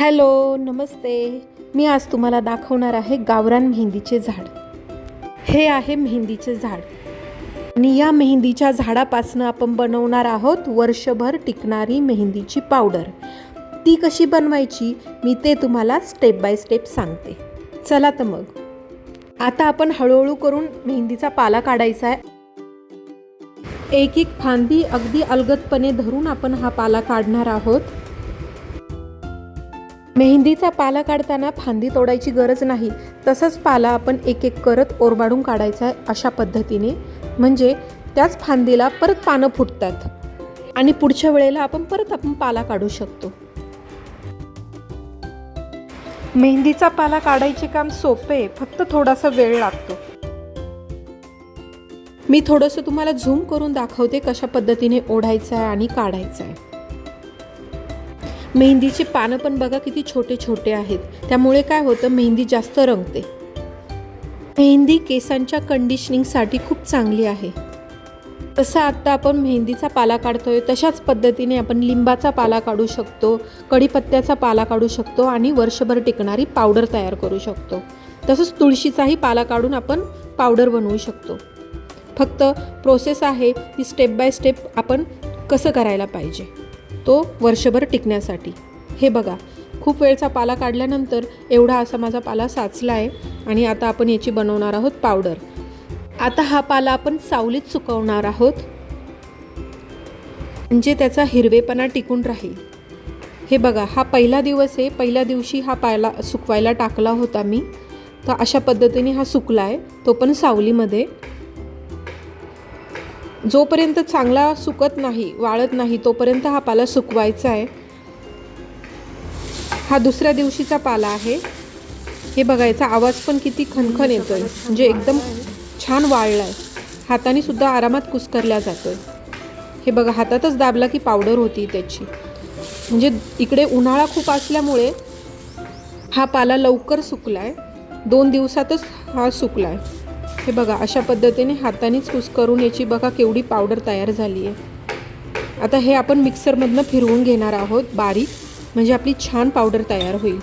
Hello नमस्ते. मी आज तुम्हाला दाखवणार आहे गावरान मेहंदीचे झाड. हे आहे मेहंदीचे झाड. आणि या मेहंदीच्या झाडापासनं आपण बनवणार आहोत वर्षभर टिकणारी मेहंदीची पावडर. ती कशी बनवायची मी ते तुम्हाला स्टेप बाय स्टेप सांगते. चला तर मग. आता आपण हळूहळू करून मेहंदीचा पाला काढायचा आहे. एक एक फांदी अगदी अलगदपणे धरून आपण हा पाला काढणार आहोत. मेहंदीचा पाला काढताना फांदी तोडायची गरज नाही. तसंच पाला आपण एक एक करत ओरबाडून काढायचा आहे अशा पद्धतीने. म्हणजे त्याच फांदीला परत पानं फुटतात. आणि पुढच्या वेळेला आपण परत आपण पाला काढू शकतो. मेहंदीचा पाला काढायचे काम सोपे आहे. फक्त थोडासा वेळ लागतो. मी थोडंसं तुम्हाला झूम करून दाखवते कशा पद्धतीने ओढायचं आहे आणि काढायचं आहे. मेहंदीचे पानं पण बघा किती छोटे छोटे आहेत. त्यामुळे काय होतं मेहंदी जास्त रंगते. मेहंदी केसांच्या कंडिशनिंगसाठी खूप चांगली आहे. तसं आत्ता आपण मेहंदीचा पाला काढतोय तशाच पद्धतीने आपण लिंबाचा पाला काढू शकतो कढीपत्त्याचा पाला काढू शकतो आणि वर्षभर टिकणारी पावडर तयार करू शकतो. तसंच तुळशीचाही पाला काढून आपण पावडर बनवू शकतो. फक्त प्रोसेस आहे ती स्टेप बाय स्टेप आपण कसं करायला पाहिजे. तो वर्षभर टिकण्यासाठी. हे बघा खूप वेळचा पाला काढल्यानंतर एवढा असा माझा पाला साचला आहे आणि आता आपण याची बनवणार आहोत पावडर. आता हा पाला आपण सावलीत सुकवणार आहोत. म्हणजे त्याचा हिरवेपणा टिकून राहील. हे बघा हा पहिला दिवस आहे. पहिल्या दिवशी हा पाला सुकवायला टाकला होता मी. तर अशा पद्धतीने हा सुकला आहे तो पण सावलीमध्ये. जोपर्यंत चांगला सुकत नाही वाळत नाही तोपर्यंत हा पाला सुकवायचा आहे. हा दुसऱ्या दिवशीचा पाला आहे. हे बघायचा आवाज पण किती खनखन आहे म्हणजे एकदम छान वाळला आहे हाताने सुद्धा आरामात कुस्करल्या आहे हे बघा हातातच दाबला की पावडर होती त्याची. म्हणजे इकडे उन्हाळा खूप असल्यामुळे हा पाला लवकर सुकला आहे दोन दिवसातच हा सुकला आहे हे बघा अशा पद्धतीने हातानेच कुस्करून याची बघा केवढी पावडर तयार झाली आहे. आता हे आपण मिक्सरमधनं फिरवून घेणार आहोत बारीक म्हणजे आपली छान पावडर तयार होईल.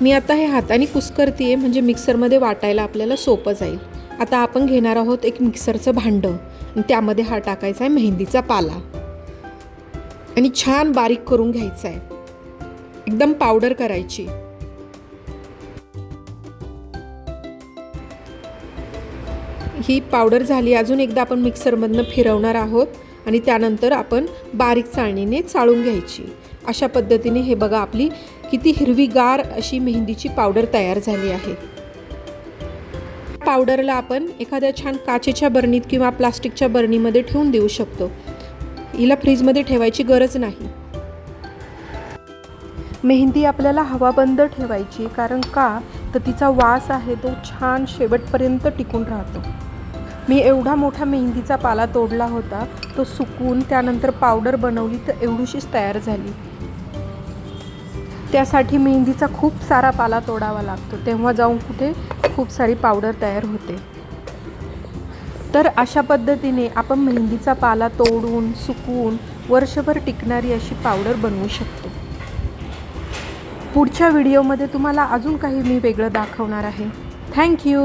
मी आता हे हाताने कुस्करते आहे म्हणजे मिक्सरमध्ये वाटायला आपल्याला सोपं जाईल. आता आपण घेणार आहोत एक मिक्सरचं भांडं आणि त्यामध्ये हा टाकायचा आहे मेहंदीचा पाला. आणि छान बारीक करून घ्यायचा आहे. एकदम पावडर करायची. ही पावडर झाली अजून एकदा आपण मिक्सरमधनं फिरवणार आहोत आणि त्यानंतर आपण बारीक चाळणीने चाळून घ्यायची. अशा पद्धतीने हे बघा आपली किती हिरवीगार अशी मेहंदीची पावडर तयार झाली आहे. पावडरला आपण एखाद्या छान काचेच्या बरणीत किंवा प्लास्टिकच्या बरणीमध्ये ठेवून देऊ शकतो. हिला फ्रीजमध्ये ठेवायची गरज नाही. मेहंदी आपल्याला हवाबंद ठेवायची कारण का? तर तिचा वास आहे तो छान शेवटपर्यंत टिकून राहतो. मी एवढा मोठा मेहंदीचा पाला तोडला होता तो सुकून त्यानंतर पावडर बनवली तर एवढीशीच तयार झाली. त्यासाठी मेहंदीचा खूप सारा पाला तोडावा लागतो. तेव्हा जाऊन कुठे खूप सारी पावडर तयार होते. तर अशा पद्धतीने आपण मेहंदीचा पाला तोडून सुकवून वर्षभर टिकणारी अशी पावडर बनवू शकतो. पुढच्या व्हिडिओमध्ये तुम्हाला अजून काही मी वेगळं दाखवणार आहे. थँक्यू